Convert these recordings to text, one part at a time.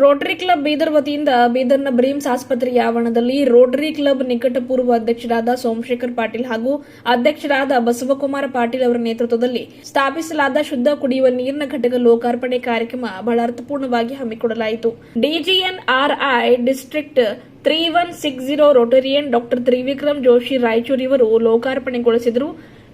Rotary club Bidar ವತಿಯಿಂದ ಬೀದರ್ನ ಬ್ರೀಮ್ಸ್ ಆಸ್ಪತ್ರೆಯ ಆವರಣದಲ್ಲಿ ರೋಟರಿ ಕ್ಲಬ್ ನಿಕಟಪೂರ್ವ ಅಧ್ಯಕ್ಷರಾದ ಸೋಮಶೇಖರ್ ಪಾಟೀಲ್ ಹಾಗೂ ಅಧ್ಯಕ್ಷರಾದ ಬಸವಕುಮಾರ ಪಾಟೀಲ್ ಅವರ ನೇತೃತ್ವದಲ್ಲಿ ಸ್ಥಾಪಿಸಲಾದ ಶುದ್ಧ ಕುಡಿಯುವ ನೀರಿನ ಘಟಕ ಲೋಕಾರ್ಪಣೆ ಕಾರ್ಯಕ್ರಮ ಬಹಳ ಅರ್ಥಪೂರ್ಣವಾಗಿ ಹಮ್ಮಿಕೊಳ್ಳಲಾಯಿತು. DGN RI district three one six zero Rotarian doctor Trivikram Joshi ರಾಯಚೂರಿಯವರು ಲೋಕಾರ್ಪಣೆಗೊಳಿಸಿದರು.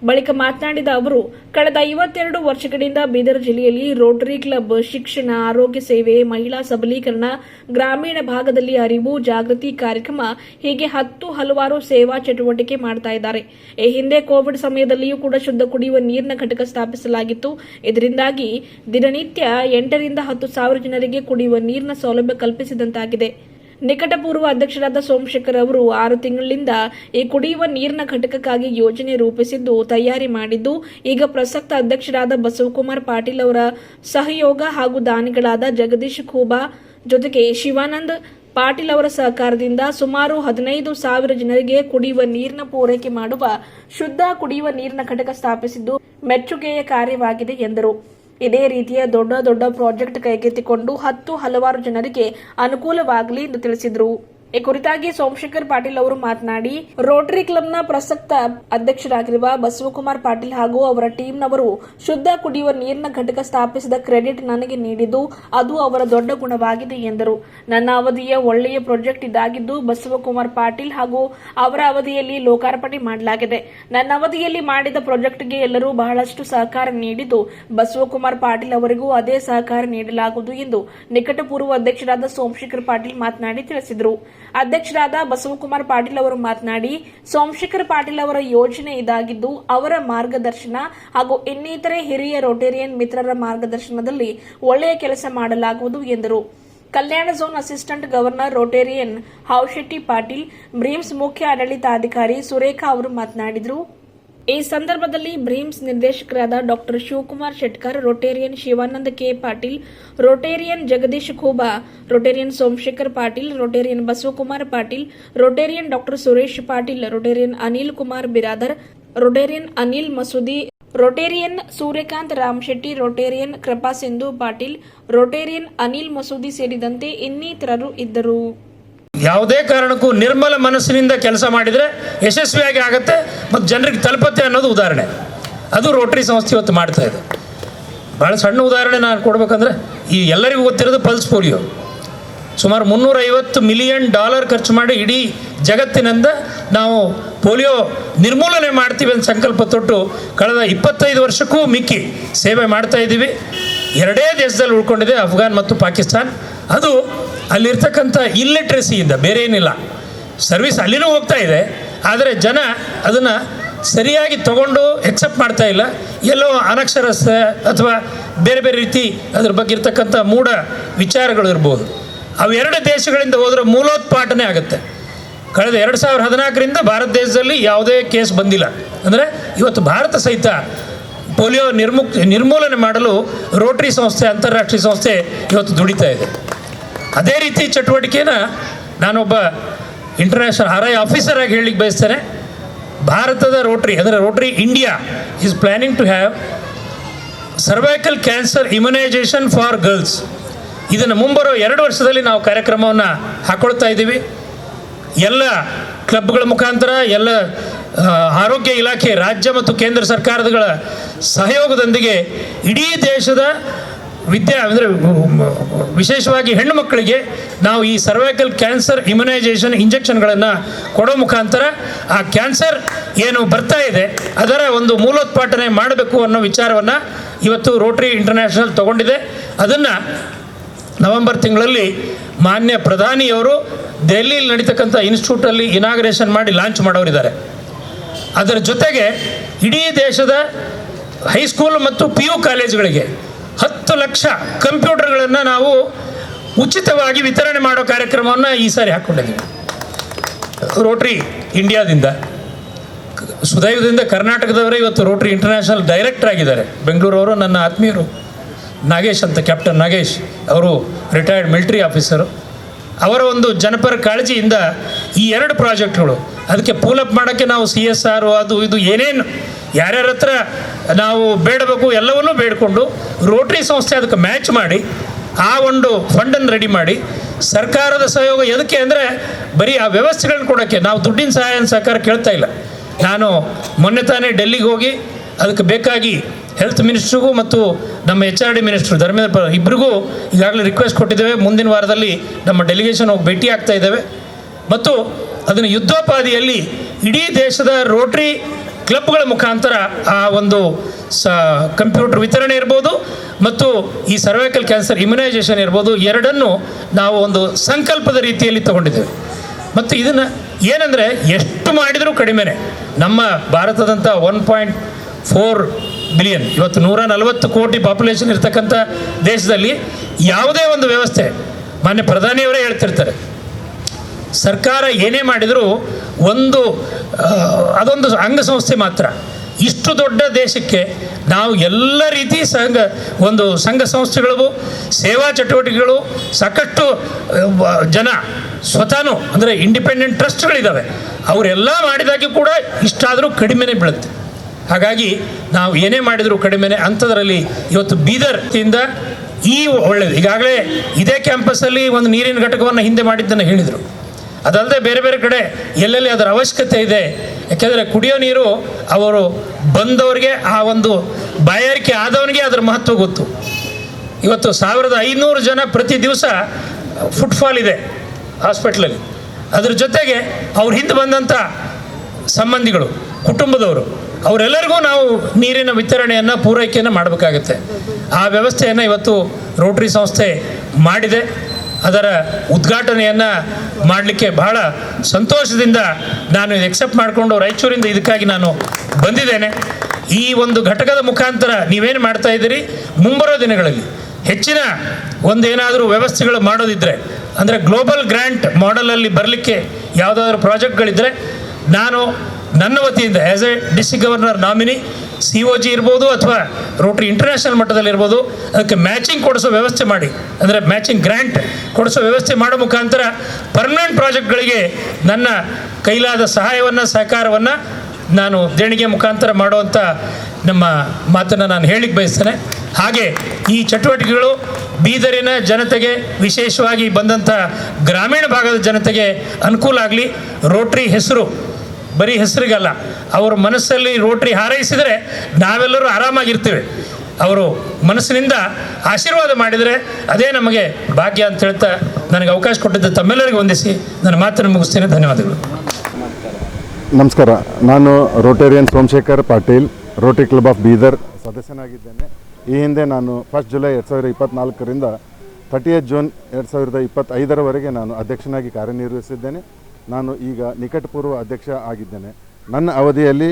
ಬಳಿಕ ಮಾತನಾಡಿದ ಅವರು, ಕಳೆದ ಐವತ್ತೆರಡು ವರ್ಷಗಳಿಂದ ಬೀದರ್ ಜಿಲ್ಲೆಯಲ್ಲಿ ರೋಟರಿ ಕ್ಲಬ್ ಶಿಕ್ಷಣ, ಆರೋಗ್ಯ ಸೇವೆ, ಮಹಿಳಾ ಸಬಲೀಕರಣ, ಗ್ರಾಮೀಣ ಭಾಗದಲ್ಲಿ ಅರಿವು, ಜಾಗೃತಿ ಕಾರ್ಯಕ್ರಮ ಹೀಗೆ ಹತ್ತು ಹಲವಾರು ಸೇವಾ ಚಟುವಟಿಕೆ ಮಾಡ್ತಾ ಇದ್ದಾರೆ. ಈ ಹಿಂದೆ ಕೋವಿಡ್ ಸಮಯದಲ್ಲಿಯೂ ಕೂಡ ಶುದ್ಧ ಕುಡಿಯುವ ನೀರಿನ ಘಟಕ ಸ್ಥಾಪಿಸಲಾಗಿತ್ತು. ಇದರಿಂದಾಗಿ ದಿನನಿತ್ಯ ಎಂಟರಿಂದ ಹತ್ತು ಸಾವಿರ ಜನರಿಗೆ ಕುಡಿಯುವ ನೀರಿನ ಸೌಲಭ್ಯ ಕಲ್ಪಿಸಿದಂತಾಗಿದೆ. ನಿಕಟಪೂರ್ವ ಅಧ್ಯಕ್ಷರಾದ ಸೋಮಶೇಖರ್ ಅವರು ಆರು ತಿಂಗಳಿಂದ ಈ ಕುಡಿಯುವ ನೀರಿನ ಘಟಕಕ್ಕಾಗಿ ಯೋಜನೆ ರೂಪಿಸಿದ್ದು ತಯಾರಿ ಮಾಡಿದ್ದು, ಈಗ ಪ್ರಸಕ್ತ ಅಧ್ಯಕ್ಷರಾದ ಬಸವಕುಮಾರ್ ಪಾಟೀಲ್ ಅವರ ಸಹಯೋಗ ಹಾಗೂ ದಾನಿಗಳಾದ ಜಗದೀಶ್ ಖೂಬಾ ಜೊತೆಗೆ ಶಿವಾನಂದ್ ಪಾಟೀಲ್ ಅವರ ಸಹಕಾರದಿಂದ ಸುಮಾರು ಹದಿನೈದು ಸಾವಿರ ಜನರಿಗೆ ಕುಡಿಯುವ ನೀರಿನ ಪೂರೈಕೆ ಮಾಡುವ ಶುದ್ಧ ಕುಡಿಯುವ ನೀರಿನ ಘಟಕ ಸ್ಥಾಪಿಸಿದ್ದು ಮೆಚ್ಚುಗೆಯ ಕಾರ್ಯವಾಗಿದೆ ಎಂದರು. ಇದೇ ರೀತಿಯ ದೊಡ್ಡ ದೊಡ್ಡ ಪ್ರಾಜೆಕ್ಟ್ ಕೈಗೆತ್ತಿಕೊಂಡು ಹತ್ತು ಹಲವಾರು ಜನರಿಗೆ ಅನುಕೂಲವಾಗಲಿ ಎಂದು ತಿಳಿಸಿದರು. ಈ ಕುರಿತಾಗಿ ಸೋಮಶೇಖರ್ ಪಾಟೀಲ್ ಅವರು ಮಾತನಾಡಿ ರೋಟರಿ ಕ್ಲಬ್ನ ಪ್ರಸಕ್ತ ಅಧ್ಯಕ್ಷರಾಗಿರುವ ಬಸವಕುಮಾರ್ ಪಾಟೀಲ್ ಹಾಗೂ ಅವರ ಟೀಮ್ನವರು ಶುದ್ಧ ಕುಡಿಯುವ ನೀರಿನ ಘಟಕ ಸ್ಥಾಪಿಸಿದ ಕ್ರೆಡಿಟ್ ನನಗೆ ನೀಡಿದ್ದು, ಅದು ಅವರ ದೊಡ್ಡ ಗುಣವಾಗಿದೆ ಎಂದರು. ನನ್ನ ಅವಧಿಯ ಒಳ್ಳೆಯ ಪ್ರಾಜೆಕ್ಟ್ ಇದಾಗಿದ್ದು, ಬಸವಕುಮಾರ್ ಪಾಟೀಲ್ ಹಾಗೂ ಅವರ ಅವಧಿಯಲ್ಲಿ ಲೋಕಾರ್ಪಣೆ ಮಾಡಲಾಗಿದೆ. ನನ್ನ ಅವಧಿಯಲ್ಲಿ ಮಾಡಿದ ಪ್ರಾಜೆಕ್ಟ್ಗೆ ಎಲ್ಲರೂ ಬಹಳಷ್ಟು ಸಹಕಾರ ನೀಡಿದ್ದು, ಬಸವಕುಮಾರ್ ಪಾಟೀಲ್ ಅವರಿಗೂ ಅದೇ ಸಹಕಾರ ನೀಡಲಾಗುವುದು ಎಂದು ನಿಕಟಪೂರ್ವ ಅಧ್ಯಕ್ಷರಾದ ಸೋಮಶೇಖರ್ ಪಾಟೀಲ್ ಮಾತನಾಡಿ ತಿಳಿಸಿದರು. ಅಧ್ಯಕ್ಷರಾದ ಬಸವಕುಮಾರ್ ಪಾಟೀಲ್ ಅವರು ಮಾತನಾಡಿ, ಸೋಮಶೇಖರ್ ಪಾಟೀಲ್ ಅವರ ಯೋಜನೆ ಇದಾಗಿದ್ದು, ಅವರ ಮಾರ್ಗದರ್ಶನ ಹಾಗೂ ಇನ್ನಿತರೆ ಹಿರಿಯ ರೋಟೇರಿಯನ್ ಮಿತ್ರರ ಮಾರ್ಗದರ್ಶನದಲ್ಲಿ ಒಳ್ಳೆಯ ಕೆಲಸ ಮಾಡಲಾಗುವುದು ಎಂದರು. Kalyana zone assistant governor Rotarian Havshetty Patil, BRIMS ಮುಖ್ಯ ಆಡಳಿತಾಧಿಕಾರಿ ಸುರೇಖಾ ಅವರು ಮಾತನಾಡಿದರು. ಈ ಸಂದರ್ಭದಲ್ಲಿ ಬ್ರೀಮ್ಸ್ ನಿರ್ದೇಶಕರಾದ doctor Shivakumar Shetkar, Rotarian Shivananda K. Patil, Rotarian Jagadish Khuba, Rotarian Somashekhar Patil, Rotarian Basavakumar Patil, Rotarian doctor Suresh Patil, Rotarian Anil Kumar Biradar, Rotarian Anil Masudi, Rotarian Suryakant Ramshetty Rotarian Krupa Sindhu Patil, Rotarian Anil Masudi ಸೇರಿದಂತೆ ಇನ್ನಿತರರು ಇದ್ದರು. ಯಾವುದೇ ಕಾರಣಕ್ಕೂ ನಿರ್ಮಲ ಮನಸ್ಸಿನಿಂದ ಕೆಲಸ ಮಾಡಿದರೆ ಯಶಸ್ವಿಯಾಗಿ ಆಗುತ್ತೆ ಮತ್ತು ಜನರಿಗೆ ತಲುಪತ್ತೆ ಅನ್ನೋದು ಉದಾಹರಣೆ. ಅದು ರೋಟರಿ ಸಂಸ್ಥೆ ಇವತ್ತು ಮಾಡ್ತಾ ಇದೆ. ಭಾಳ ಸಣ್ಣ ಉದಾಹರಣೆ ನಾನು ಕೊಡ್ಬೇಕಂದ್ರೆ ಈ ಎಲ್ಲರಿಗೂ ಗೊತ್ತಿರೋದು ಪಲ್ಸ್ ಪೋಲಿಯೋ ಸುಮಾರು ಮುನ್ನೂರೈವತ್ತು ಮಿಲಿಯನ್ ಡಾಲರ್ ಖರ್ಚು ಮಾಡಿ ಇಡೀ ಜಗತ್ತಿನಿಂದ ನಾವು ಪೋಲಿಯೋ ನಿರ್ಮೂಲನೆ ಮಾಡ್ತೀವಿ ಅಂತ ಸಂಕಲ್ಪ ತೊಟ್ಟು ಕಳೆದ ಇಪ್ಪತ್ತೈದು ವರ್ಷಕ್ಕೂ ಮಿಕ್ಕಿ ಸೇವೆ ಮಾಡ್ತಾ ಇದ್ದೀವಿ. ಎರಡೇ ದೇಶದಲ್ಲಿ ಉಳ್ಕೊಂಡಿದೆ, ಅಫ್ಘಾನ್ ಮತ್ತು ಪಾಕಿಸ್ತಾನ್. ಅದು ಅಲ್ಲಿರ್ತಕ್ಕಂಥ ಇಲ್ಲಿಟ್ರೆಸಿಯಿಂದ, ಬೇರೆ ಏನಿಲ್ಲ. ಸರ್ವಿಸ್ ಅಲ್ಲಿನೂ ಹೋಗ್ತಾ ಇದೆ, ಆದರೆ ಜನ ಅದನ್ನು ಸರಿಯಾಗಿ ತಗೊಂಡು ಎಕ್ಸೆಪ್ಟ್ ಮಾಡ್ತಾ ಇಲ್ಲ. ಎಲ್ಲೋ ಅನಕ್ಷರಸ್ಥ ಅಥವಾ ಬೇರೆ ಬೇರೆ ರೀತಿ ಅದ್ರ ಬಗ್ಗೆ ಇರ್ತಕ್ಕಂಥ ಮೂಢ ವಿಚಾರಗಳು ಇರ್ಬೋದು. ಅವೆರಡು ದೇಶಗಳಿಂದ ಹೋದರೆ ಮೂಲೋತ್ಪಾಟನೆ ಆಗುತ್ತೆ. ಕಳೆದ ಎರಡು ಸಾವಿರದ ಹದಿನಾಲ್ಕರಿಂದ ಭಾರತ ದೇಶದಲ್ಲಿ ಯಾವುದೇ ಕೇಸ್ ಬಂದಿಲ್ಲ. ಅಂದರೆ ಇವತ್ತು ಭಾರತ ಸಹಿತ ಪೋಲಿಯೋ ನಿರ್ಮುಕ್ ನಿರ್ಮೂಲನೆ ಮಾಡಲು ರೋಟರಿ ಸಂಸ್ಥೆ, ಅಂತಾರಾಷ್ಟ್ರೀಯ ಸಂಸ್ಥೆ ಇವತ್ತು ದುಡಿತಾ ಇದೆ. ಅದೇ ರೀತಿ ಚಟುವಟಿಕೆನ ನಾನೊಬ್ಬ ಇಂಟರ್ನ್ಯಾಷನಲ್ ಆರ್ ಐ ಆಫೀಸರ್ ಆಗಿ ಹೇಳಲಿಕ್ಕೆ ಬಯಸ್ತೇನೆ. ಭಾರತದ ರೋಟ್ರಿ ಅಂದರೆ Rotary India is planning to have cervical cancer immunisation for girls ಇದನ್ನು ಮುಂಬರೋ ಎರಡು ವರ್ಷದಲ್ಲಿ ನಾವು ಕಾರ್ಯಕ್ರಮವನ್ನು ಹಾಕೊಳ್ತಾ ಇದ್ದೀವಿ. ಎಲ್ಲ ಕ್ಲಬ್ಗಳ ಮುಖಾಂತರ, ಎಲ್ಲ ಆರೋಗ್ಯ ಇಲಾಖೆ, ರಾಜ್ಯ ಮತ್ತು ಕೇಂದ್ರ ಸರ್ಕಾರಗಳ ಸಹಯೋಗದೊಂದಿಗೆ ಇಡೀ ದೇಶದ ವಿದ್ಯಾ ಅಂದರೆ ವಿಶೇಷವಾಗಿ ಹೆಣ್ಣು ಮಕ್ಕಳಿಗೆ ನಾವು ಈ ಸರ್ವೈಕಲ್ ಕ್ಯಾನ್ಸರ್ ಇಮ್ಯುನೈಸೇಷನ್ ಇಂಜೆಕ್ಷನ್ಗಳನ್ನು ಕೊಡೋ ಮುಖಾಂತರ ಆ ಕ್ಯಾನ್ಸರ್ ಏನು ಬರ್ತಾ ಇದೆ, ಅದರ ಒಂದು ಮೂಲೋತ್ಪಾಟನೆ ಮಾಡಬೇಕು ಅನ್ನೋ ವಿಚಾರವನ್ನು ಇವತ್ತು ರೋಟ್ರಿ ಇಂಟರ್ನ್ಯಾಷನಲ್ ತಗೊಂಡಿದೆ. ಅದನ್ನು ನವೆಂಬರ್ ತಿಂಗಳಲ್ಲಿ ಮಾನ್ಯ ಪ್ರಧಾನಿಯವರು ದೆಹಲಿಯಲ್ಲಿ ನಡೀತಕ್ಕಂಥ ಇನ್ಸ್ಟಿಟ್ಯೂಟಲ್ಲಿ ಇನಾಗ್ರೇಷನ್ ಮಾಡಿ ಲಾಂಚ್ ಮಾಡೋರಿದ್ದಾರೆ. ಅದರ ಜೊತೆಗೆ ಇಡೀ ದೇಶದ ಹೈಸ್ಕೂಲ್ ಮತ್ತು ಪಿ ಯು ಕಾಲೇಜುಗಳಿಗೆ ಹತ್ತು ಲಕ್ಷ ಕಂಪ್ಯೂಟರ್ಗಳನ್ನು ನಾವು ಉಚಿತವಾಗಿ ವಿತರಣೆ ಮಾಡೋ ಕಾರ್ಯಕ್ರಮವನ್ನು ಈ ಸಾರಿ ಹಾಕ್ಕೊಂಡಿದ್ದೀವಿ. ರೋಟ್ರಿ ಇಂಡಿಯಾದಿಂದ ಸುದೈವದಿಂದ ಕರ್ನಾಟಕದವರೇ ಇವತ್ತು ರೋಟ್ರಿ ಇಂಟರ್ನ್ಯಾಷನಲ್ ಡೈರೆಕ್ಟರ್ ಆಗಿದ್ದಾರೆ. ಬೆಂಗಳೂರವರು ನನ್ನ ಆತ್ಮೀಯರು. ನಾಗೇಶ್ ಅಂತ ಕ್ಯಾಪ್ಟನ್ ನಾಗೇಶ್, ಅವರು ರಿಟೈರ್ಡ್ ಮಿಲಿಟರಿ ಆಫೀಸರು ಅವರ ಒಂದು ಜನಪರ ಕಾಳಜಿಯಿಂದ ಈ ಎರಡು ಪ್ರಾಜೆಕ್ಟ್ಗಳು ಅದಕ್ಕೆ ಪೂಲಪ್ ಮಾಡೋಕ್ಕೆ ನಾವು ಸಿ ಎಸ್ ಆರು ಅದು ಇದು ಏನೇನು, ಯಾರ್ಯಾರ ಹತ್ರ ನಾವು ಬೇಡಬೇಕು, ಎಲ್ಲವನ್ನೂ ಬೇಡಿಕೊಂಡು ರೋಟ್ರಿ ಸಂಸ್ಥೆ ಅದಕ್ಕೆ ಮ್ಯಾಚ್ ಮಾಡಿ, ಆ ಒಂದು ಫಂಡನ್ನು ರೆಡಿ ಮಾಡಿ, ಸರ್ಕಾರದ ಸಹಯೋಗ ಎದಕ್ಕೆ ಅಂದರೆ ಬರೀ ಆ ವ್ಯವಸ್ಥೆಗಳನ್ನ ಕೊಡೋಕ್ಕೆ. ನಾವು ದುಡ್ಡಿನ ಸಹಾಯ ಸರ್ಕಾರ ಕೇಳ್ತಾ ಇಲ್ಲ. ನಾನು ಮೊನ್ನೆ ತಾನೇ ಡೆಲ್ಲಿಗೆ ಹೋಗಿ ಅದಕ್ಕೆ ಬೇಕಾಗಿ ಹೆಲ್ತ್ ಮಿನಿಸ್ಟ್ರಿಗೂ ಮತ್ತು ನಮ್ಮ H R D minister Dharmendra ಇಬ್ಬರಿಗೂ ಈಗಾಗಲೇ ರಿಕ್ವೆಸ್ಟ್ ಕೊಟ್ಟಿದ್ದೇವೆ. ಮುಂದಿನ ವಾರದಲ್ಲಿ ನಮ್ಮ ಡೆಲಿಗೇಷನ್ ಹೋಗಿ ಭೇಟಿ ಆಗ್ತಾ ಇದ್ದೇವೆ. ಮತ್ತು ಅದನ್ನು ಯುದ್ಧೋಪಾದಿಯಲ್ಲಿ ಇಡೀ ದೇಶದ ರೋಟ್ರಿ ಕ್ಲಬ್ಗಳ ಮುಖಾಂತರ ಆ ಒಂದು ಸ ಕಂಪ್ಯೂಟರ್ ವಿತರಣೆ ಇರ್ಬೋದು ಮತ್ತು ಈ ಸರ್ವೈಕಲ್ ಕ್ಯಾನ್ಸರ್ ಇಮ್ಯುನೈಸೇಷನ್ ಇರ್ಬೋದು ಎರಡನ್ನು ನಾವು ಒಂದು ಸಂಕಲ್ಪದ ರೀತಿಯಲ್ಲಿ ತಗೊಂಡಿದ್ದೇವೆ. ಮತ್ತು ಇದನ್ನು ಏನಂದರೆ ಎಷ್ಟು ಮಾಡಿದರೂ ಕಡಿಮೆನೆ. ನಮ್ಮ ಭಾರತದಂಥ ಒನ್ ಪಾಯಿಂಟ್ ಫೋರ್ ಬಿಲಿಯನ್, ಇವತ್ತು ನೂರ ನಲವತ್ತು ಕೋಟಿ ಪಾಪ್ಯುಲೇಷನ್ ಇರ್ತಕ್ಕಂಥ ದೇಶದಲ್ಲಿ ಯಾವುದೇ ಒಂದು ವ್ಯವಸ್ಥೆ, ಮಾನ್ಯ ಪ್ರಧಾನಿಯವರೇ ಹೇಳ್ತಿರ್ತಾರೆ. ಸರ್ಕಾರ ಏನೇ ಮಾಡಿದರೂ ಒಂದು ಅದೊಂದು ಅಂಗಸಂಸ್ಥೆ ಮಾತ್ರ. ಇಷ್ಟು ದೊಡ್ಡ ದೇಶಕ್ಕೆ ನಾವು ಎಲ್ಲ ರೀತಿ ಸಂಘ, ಒಂದು ಸಂಘ ಸಂಸ್ಥೆಗಳು ಸೇವಾ ಚಟುವಟಿಕೆಗಳು, ಸಾಕಷ್ಟು ಜನ ಸ್ವತಃನು, ಅಂದರೆ ಇಂಡಿಪೆಂಡೆಂಟ್ ಟ್ರಸ್ಟ್ಗಳಿದ್ದಾವೆ ಅವರೆಲ್ಲ ಮಾಡಿದಾಗೆ ಕೂಡ ಇಷ್ಟಾದರೂ ಕಡಿಮೆನೆ ಬೀಳುತ್ತೆ. ಹಾಗಾಗಿ ನಾವು ಏನೇ ಮಾಡಿದರೂ ಕಡಿಮೆನೆ. ಅಂಥದ್ರಲ್ಲಿ ಇವತ್ತು ಬೀದರ್ತಿಯಿಂದ ಈ ಒಳ್ಳೆಯದು ಈಗಾಗಲೇ ಇದೇ ಕ್ಯಾಂಪಸ್ಸಲ್ಲಿ ಒಂದು ನೀರಿನ ಘಟಕವನ್ನು ಹಿಂದೆ ಮಾಡಿದ್ದನ್ನು ಹೇಳಿದರು. ಅದಲ್ಲದೆ ಬೇರೆ ಬೇರೆ ಕಡೆ ಎಲ್ಲೆಲ್ಲಿ ಅದರ ಅವಶ್ಯಕತೆ ಇದೆ, ಯಾಕೆಂದರೆ ಕುಡಿಯೋ ನೀರು ಅವರು ಬಂದವರಿಗೆ ಆ ಒಂದು ಬಾಯಾರಿಕೆ ಆದವನಿಗೆ ಅದರ ಮಹತ್ವ ಗೊತ್ತು. ಇವತ್ತು ಸಾವಿರದ ಐನೂರು ಜನ ಪ್ರತಿ ದಿವಸ ಫುಟ್ಫಾಲ್ ಇದೆ ಹಾಸ್ಪಿಟ್ಲಲ್ಲಿ ಅದ್ರ ಜೊತೆಗೆ ಅವ್ರ ಹಿಂದೆ ಬಂದಂಥ ಸಂಬಂಧಿಗಳು, ಕುಟುಂಬದವರು, ಅವರೆಲ್ಲರಿಗೂ ನಾವು ನೀರಿನ ವಿತರಣೆಯನ್ನು, ಪೂರೈಕೆಯನ್ನು ಮಾಡಬೇಕಾಗತ್ತೆ. ಆ ವ್ಯವಸ್ಥೆಯನ್ನು ಇವತ್ತು ರೋಟ್ರಿ ಸಂಸ್ಥೆ ಮಾಡಿದೆ. ಅದರ ಉದ್ಘಾಟನೆಯನ್ನು ಮಾಡಲಿಕ್ಕೆ ಬಹಳ ಸಂತೋಷದಿಂದ ನಾನು ಎಕ್ಸೆಪ್ಟ್ ಮಾಡಿಕೊಂಡು ರಾಯಚೂರಿಂದ ಇದಕ್ಕಾಗಿ ನಾನು ಬಂದಿದ್ದೇನೆ. ಈ ಒಂದು ಘಟಕದ ಮುಖಾಂತರ ನೀವೇನು ಮಾಡ್ತಾ ಇದ್ದೀರಿ? ಮುಂಬರೋ ದಿನಗಳಲ್ಲಿ ಹೆಚ್ಚಿನ ಒಂದೇನಾದರೂ ವ್ಯವಸ್ಥೆಗಳು ಮಾಡೋದಿದ್ದರೆ ಅಂದರೆ ಗ್ಲೋಬಲ್ ಗ್ರ್ಯಾಂಟ್ ಮಾಡೆಲಲ್ಲಿ ಬರಲಿಕ್ಕೆ ಯಾವುದಾದ್ರೂ ಪ್ರಾಜೆಕ್ಟ್ಗಳಿದ್ದರೆ ನಾನು ನನ್ನ ವತಿಯಿಂದ as a district governor nominee C O G ಇರ್ಬೋದು ಅಥವಾ ರೋಟ್ರಿ ಇಂಟರ್ನ್ಯಾಷನಲ್ ಮಟ್ಟದಲ್ಲಿ ಇರ್ಬೋದು, ಅದಕ್ಕೆ ಮ್ಯಾಚಿಂಗ್ ಕೊಡಿಸೋ ವ್ಯವಸ್ಥೆ ಮಾಡಿ. ಅಂದರೆ ಮ್ಯಾಚಿಂಗ್ ಗ್ರ್ಯಾಂಟ್ ಕೊಡಿಸೋ ವ್ಯವಸ್ಥೆ ಮಾಡೋ ಮುಖಾಂತರ ಪರ್ಮನೆಂಟ್ ಪ್ರಾಜೆಕ್ಟ್ಗಳಿಗೆ ನನ್ನ ಕೈಲಾದ ಸಹಾಯವನ್ನು, ಸಹಕಾರವನ್ನು ನಾನು ದೇಣಿಗೆ ಮುಖಾಂತರ ಮಾಡುವಂಥ ನಮ್ಮ ಮಾತನ್ನು ನಾನು ಹೇಳಿಕ್ಕೆ ಬಯಸ್ತೇನೆ. ಹಾಗೆ ಈ ಚಟುವಟಿಕೆಗಳು ಬೀದರಿನ ಜನತೆಗೆ ವಿಶೇಷವಾಗಿ ಬಂದಂಥ ಗ್ರಾಮೀಣ ಭಾಗದ ಜನತೆಗೆ ಅನುಕೂಲ ಆಗಲಿ. ರೋಟ್ರಿ ಹೆಸರು ಬರೀ ಹೆಸರಿಗಲ್ಲ ಅವ್ರ ಮನಸ್ಸಲ್ಲಿ ರೋಟ್ರಿ ಹಾರೈಸಿದರೆ ನಾವೆಲ್ಲರೂ ಆರಾಮಾಗಿರ್ತೇವೆ. ಅವರು ಮನಸ್ಸಿನಿಂದ ಆಶೀರ್ವಾದ ಮಾಡಿದರೆ ಅದೇ ನಮಗೆ ಭಾಗ್ಯ ಅಂತ ಹೇಳ್ತಾ ನನಗೆ ಅವಕಾಶ ಕೊಟ್ಟಿದ್ದ ತಮ್ಮೆಲ್ಲರಿಗೂ ವಂದಿಸಿ. ನನ್ನ ಮಾತನ್ನು ಮುಗಿಸ್ತೇನೆ. ಧನ್ಯವಾದಗಳು. ನಮಸ್ಕಾರ. ನಾನು Rotarian Somashekhar Patil, Rotary club of Bidar ಸದಸ್ಯನಾಗಿದ್ದೇನೆ. ಈ ಹಿಂದೆ ನಾನು ಫಸ್ಟ್ ಜುಲೈ ಎರಡು ಸಾವಿರದ ಇಪ್ಪತ್ತ್ನಾಲ್ಕರಿಂದ ತರ್ಟಿ ಏತ್ ಜೂನ್ ಎರಡು ಸಾವಿರದ ಇಪ್ಪತ್ತೈದರವರೆಗೆ ನಾನು ಅಧ್ಯಕ್ಷನಾಗಿ ಕಾರ್ಯನಿರ್ವಹಿಸಿದ್ದೇನೆ. ನಾನು ಈಗ ನಿಕಟಪೂರ್ವ ಅಧ್ಯಕ್ಷ ಆಗಿದ್ದೇನೆ. ನನ್ನ ಅವಧಿಯಲ್ಲಿ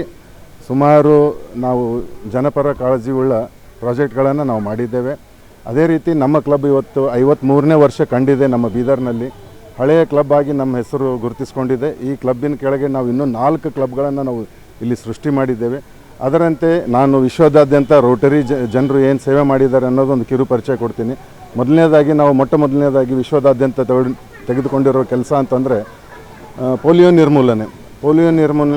ಸುಮಾರು ನಾವು ಜನಪರ ಕಾಳಜಿಯುಳ್ಳ ಪ್ರಾಜೆಕ್ಟ್ಗಳನ್ನು ನಾವು ಮಾಡಿದ್ದೇವೆ. ಅದೇ ರೀತಿ ನಮ್ಮ ಕ್ಲಬ್ ಇವತ್ತು ಐವತ್ತ್ಮೂರನೇ ವರ್ಷ ಕಂಡಿದೆ ನಮ್ಮ ಬೀದರ್ನಲ್ಲಿ. ಹಳೆಯ ಕ್ಲಬ್ ಆಗಿ ನಮ್ಮ ಹೆಸರು ಗುರುತಿಸ್ಕೊಂಡಿದೆ. ಈ ಕ್ಲಬ್ಬಿನ ಕೆಳಗೆ ನಾವು ಇನ್ನೂ ನಾಲ್ಕು ಕ್ಲಬ್ಗಳನ್ನು ನಾವು ಇಲ್ಲಿ ಸೃಷ್ಟಿ ಮಾಡಿದ್ದೇವೆ. ಅದರಂತೆ ನಾನು ವಿಶ್ವದಾದ್ಯಂತ ರೋಟರಿ ಜನರು ಏನು ಸೇವೆ ಮಾಡಿದ್ದಾರೆ ಅನ್ನೋದೊಂದು ಕಿರು ಪರಿಚಯ ಕೊಡ್ತೀನಿ. ಮೊದಲನೇದಾಗಿ ನಾವು ಮೊಟ್ಟ ಮೊದಲನೇದಾಗಿ ವಿಶ್ವದಾದ್ಯಂತ ತೆಗೆದು, ತೆಗೆದುಕೊಂಡಿರೋ ಕೆಲಸ ಅಂತಂದರೆ ಪೋಲಿಯೋ ನಿರ್ಮೂಲನೆ. ಪೋಲಿಯೋ ನಿರ್ಮೂಲ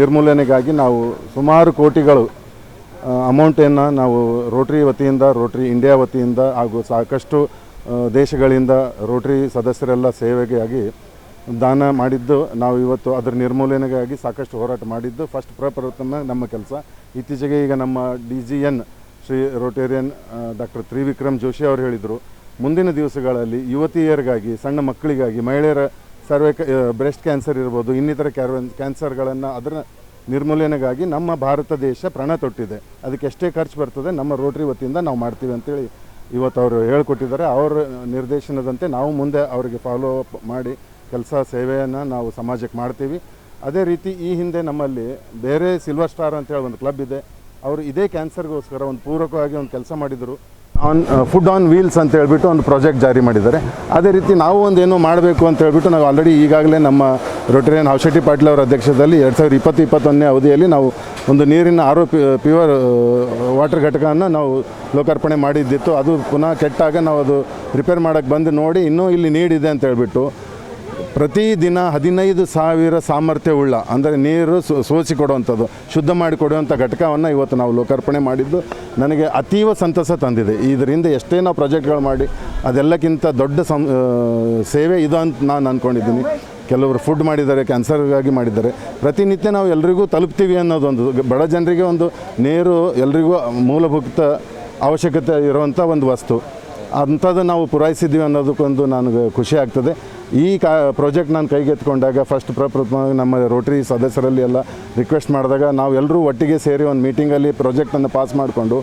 ನಿರ್ಮೂಲನೆಗಾಗಿ ನಾವು ಸುಮಾರು ಕೋಟಿಗಳು ಅಮೌಂಟನ್ನು ನಾವು ರೋಟ್ರಿ ವತಿಯಿಂದ, ರೋಟ್ರಿ ಇಂಡಿಯಾ ವತಿಯಿಂದ ಹಾಗೂ ಸಾಕಷ್ಟು ದೇಶಗಳಿಂದ ರೋಟ್ರಿ ಸದಸ್ಯರೆಲ್ಲ ಸೇವೆಗಾಗಿ ದಾನ ಮಾಡಿದ್ದು ನಾವು ಇವತ್ತು ಅದರ ನಿರ್ಮೂಲನೆಗಾಗಿ ಸಾಕಷ್ಟು ಹೋರಾಟ ಮಾಡಿದ್ದು. ಫಸ್ಟ್ ಪ್ರಪ್ರಥಮ ನಮ್ಮ ಕೆಲಸ. ಇತ್ತೀಚೆಗೆ ಈಗ ನಮ್ಮ D G N Shri Rotarian doctor Trivikram Joshi ಅವರು ಹೇಳಿದರು, ಮುಂದಿನ ದಿವಸಗಳಲ್ಲಿ ಯುವತಿಯರಿಗಾಗಿ, ಸಣ್ಣ ಮಕ್ಕಳಿಗಾಗಿ, ಮಹಿಳೆಯರ ಸರ್ವೆ ಬ್ರೆಸ್ಟ್ ಕ್ಯಾನ್ಸರ್ ಇರ್ಬೋದು, ಇನ್ನಿತರ ಕ್ಯಾರ್ ಕ್ಯಾನ್ಸರ್ಗಳನ್ನು ಅದರ ನಿರ್ಮೂಲನೆಗಾಗಿ ನಮ್ಮ ಭಾರತ ದೇಶ ಪ್ರಣ ತೊಟ್ಟಿದೆ. ಅದಕ್ಕೆ ಎಷ್ಟೇ ಖರ್ಚು ಬರ್ತದೆ ನಮ್ಮ ರೋಟ್ರಿ ವತಿಯಿಂದ ನಾವು ಮಾಡ್ತೀವಿ ಅಂತೇಳಿ ಇವತ್ತು ಅವರು ಹೇಳ್ಕೊಟ್ಟಿದ್ದಾರೆ. ಅವರ ನಿರ್ದೇಶನದಂತೆ ನಾವು ಮುಂದೆ ಅವರಿಗೆ ಫಾಲೋ ಅಪ್ ಮಾಡಿ ಕೆಲಸ ಸೇವೆಯನ್ನು ನಾವು ಸಮಾಜಕ್ಕೆ ಮಾಡ್ತೀವಿ. ಅದೇ ರೀತಿ ಈ ಹಿಂದೆ ನಮ್ಮಲ್ಲಿ ಬೇರೆ ಸಿಲ್ವರ್ ಸ್ಟಾರ್ ಅಂತೇಳಿ ಒಂದು ಕ್ಲಬ್ ಇದೆ. ಅವರು ಇದೇ ಕ್ಯಾನ್ಸರ್ಗೋಸ್ಕರ ಒಂದು ಪೂರಕವಾಗಿ ಒಂದು ಕೆಲಸ ಮಾಡಿದರು. ಆನ್ ಫುಡ್ ಆನ್ ವೀಲ್ಸ್ ಅಂತ ಹೇಳ್ಬಿಟ್ಟು ಒಂದು ಪ್ರಾಜೆಕ್ಟ್ ಜಾರಿ ಮಾಡಿದ್ದಾರೆ. ಅದೇ ರೀತಿ ನಾವು ಒಂದೇನು ಮಾಡಬೇಕು ಅಂತ ಹೇಳ್ಬಿಟ್ಟು ನಾವು ಆಲ್ರೆಡಿ ಈಗಾಗಲೇ ನಮ್ಮ ರೊಟೇರಿಯನ್ ಹೌಶೆಟ್ಟಿ ಪಾಟೀಲ್ ಅವರ ಅಧ್ಯಕ್ಷದಲ್ಲಿ ಎರಡು ಸಾವಿರದ ಇಪ್ಪತ್ತು, ಇಪ್ಪತ್ತೊಂದನೇ ಅವಧಿಯಲ್ಲಿ ನಾವು ಒಂದು ನೀರಿನ ಆರೋ ಪ್ಯೂರ್ ವಾಟರ್ ಘಟಕವನ್ನು ನಾವು ಲೋಕಾರ್ಪಣೆ ಮಾಡಿದ್ದಿತ್ತು. ಅದು ಪುನಃ ಕೆಟ್ಟಾಗ ನಾವು ಅದು ರಿಪೇರ್ ಮಾಡೋಕ್ಕೆ ಬಂದು ನೋಡಿ ಇನ್ನೂ ಇಲ್ಲಿ ನೀಡಿದೆ ಅಂತ ಹೇಳ್ಬಿಟ್ಟು ಪ್ರತಿದಿನ ಹದಿನೈದು ಸಾವಿರ ಸಾಮರ್ಥ್ಯವುಳ್ಳ ಅಂದರೆ ನೀರು ಸೋಸಿಕೊಡುವಂಥದ್ದು ಸೋಸಿ ಕೊಡುವಂಥದ್ದು ಶುದ್ಧ ಮಾಡಿ ಕೊಡುವಂಥ ಘಟಕವನ್ನು ಇವತ್ತು ನಾವು ಲೋಕಾರ್ಪಣೆ ಮಾಡಿದ್ದು, ನನಗೆ ಅತೀವ ಸಂತಸ ತಂದಿದೆ. ಇದರಿಂದ ಎಷ್ಟೇ ನಾವು ಪ್ರಾಜೆಕ್ಟ್ಗಳು ಮಾಡಿ, ಅದೆಲ್ಲಕ್ಕಿಂತ ದೊಡ್ಡ ಸಂ ಸೇವೆ ಇದು ಅಂತ ನಾನು ಅಂದ್ಕೊಂಡಿದ್ದೀನಿ ಕೆಲವರು ಫುಡ್ ಮಾಡಿದ್ದಾರೆ, ಕ್ಯಾನ್ಸರ್ಗಾಗಿ ಮಾಡಿದ್ದಾರೆ. ಪ್ರತಿನಿತ್ಯ ನಾವು ಎಲ್ರಿಗೂ ತಲುಪ್ತೀವಿ ಅನ್ನೋದೊಂದು, ಬಡ ಜನರಿಗೆ ಒಂದು ನೀರು ಎಲ್ರಿಗೂ ಮೂಲಭೂತ ಅವಶ್ಯಕತೆ ಇರುವಂಥ ಒಂದು ವಸ್ತು. ಅಂಥದ್ದು ನಾವು ಪೂರೈಸಿದ್ದೀವಿ ಅನ್ನೋದಕ್ಕೊಂದು ನನಗೆ ಖುಷಿ ಆಗ್ತದೆ. ಈ ಕಾ ಪ್ರಾಜೆಕ್ಟ್ ನಾನು ಕೈಗೆತ್ಕೊಂಡಾಗ ಫಸ್ಟ್ ಪ್ರಪ್ರಥಮವಾಗಿ ನಮ್ಮ ರೋಟರಿ ಸದಸ್ಯರಲ್ಲಿ ಎಲ್ಲ ರಿಕ್ವೆಸ್ಟ್ ಮಾಡಿದಾಗ ನಾವು ಎಲ್ಲರೂ ಒಟ್ಟಿಗೆ ಸೇರಿ ಒಂದು ಮೀಟಿಂಗಲ್ಲಿ ಪ್ರಾಜೆಕ್ಟನ್ನು ಪಾಸ್ ಮಾಡಿಕೊಂಡು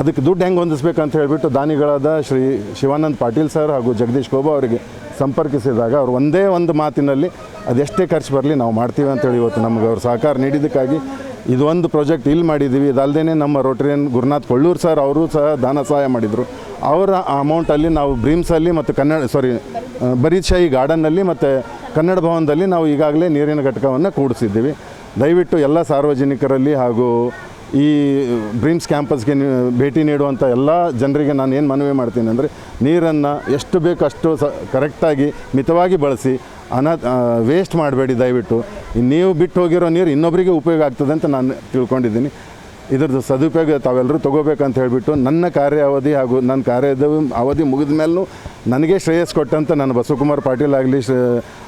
ಅದಕ್ಕೆ ದುಡ್ಡು ಹೆಂಗೆ ಹೊಂದಿಸ್ಬೇಕಂತ ಹೇಳಿಬಿಟ್ಟು ದಾನಿಗಳಾದ ಶ್ರೀ ಶಿವಾನಂದ್ ಪಾಟೀಲ್ ಸರ್ ಹಾಗೂ ಜಗದೀಶ್ ಗೋಬಾ ಅವರಿಗೆ ಸಂಪರ್ಕಿಸಿದಾಗ ಅವ್ರು ಒಂದೇ ಒಂದು ಮಾತಿನಲ್ಲಿ ಅದೆಷ್ಟೇ ಖರ್ಚು ಬರಲಿ ನಾವು ಮಾಡ್ತೀವಿ ಅಂತೇಳಿ ಇವತ್ತು ನಮಗೆ ಅವ್ರು ಸಹಕಾರ ನೀಡಿದ್ದಕ್ಕಾಗಿ ಇದೊಂದು ಪ್ರಾಜೆಕ್ಟ್ ಇಲ್ಲಿ ಮಾಡಿದ್ದೀವಿ ಇದಲ್ಲದೇ ನಮ್ಮ ರೋಟರಿಯನ್ ಗುರುನಾಥ್ ಕೊಳ್ಳೂರು ಸರ್ ಅವರು ಸಹ ದಾನ ಸಹಾಯ ಮಾಡಿದರು. ಅವರ ಅಮೌಂಟಲ್ಲಿ ನಾವು ಬ್ರೀಮ್ಸಲ್ಲಿ ಮತ್ತು ಕನ್ನಡ ಸಾರಿ ಬರೀಶಾಹಿ ಗಾರ್ಡನ್ನಲ್ಲಿ ಮತ್ತು ಕನ್ನಡ ಭವನದಲ್ಲಿ ನಾವು ಈಗಾಗಲೇ ನೀರಿನ ಘಟಕವನ್ನು ಕೂಡಿಸಿದ್ದೀವಿ. ದಯವಿಟ್ಟು ಎಲ್ಲ ಸಾರ್ವಜನಿಕರಲ್ಲಿ ಹಾಗೂ ಈ ಡ್ರೀಮ್ಸ್ ಕ್ಯಾಂಪಸ್ಗೆ ಭೇಟಿ ನೀಡುವಂಥ ಎಲ್ಲ ಜನರಿಗೆ ನಾನು ಏನು ಮನವಿ ಮಾಡ್ತೀನಿ ಅಂದರೆ ನೀರನ್ನು ಎಷ್ಟು ಬೇಕು ಅಷ್ಟು ಸ, ಕರೆಕ್ಟಾಗಿ ಮಿತವಾಗಿ ಬಳಸಿ, ಅನಾ ವೇಸ್ಟ್ ಮಾಡಬೇಡಿ ದಯವಿಟ್ಟು. ನೀವು ಬಿಟ್ಟು ಹೋಗಿರೋ ನೀರು ಇನ್ನೊಬ್ಬರಿಗೆ ಉಪಯೋಗ ಆಗ್ತದೆ ಅಂತ ನಾನು ತಿಳ್ಕೊಂಡಿದ್ದೀನಿ. ಇದ್ರದ್ದು ಸದುಪಯೋಗ ತಾವೆಲ್ಲರೂ ತೊಗೋಬೇಕಂತ ಹೇಳಿಬಿಟ್ಟು ನನ್ನ ಕಾರ್ಯ ಅವಧಿ ಹಾಗೂ ನನ್ನ ಕಾರ್ಯದ ಅವಧಿ ಮುಗಿದ ಮೇಲೂ ನನಗೆ ಶ್ರೇಯಸ್ ಕೊಟ್ಟಂತ ನನ್ನ ಬಸವಕುಮಾರ್ ಪಾಟೀಲ್ ಆಗಲಿ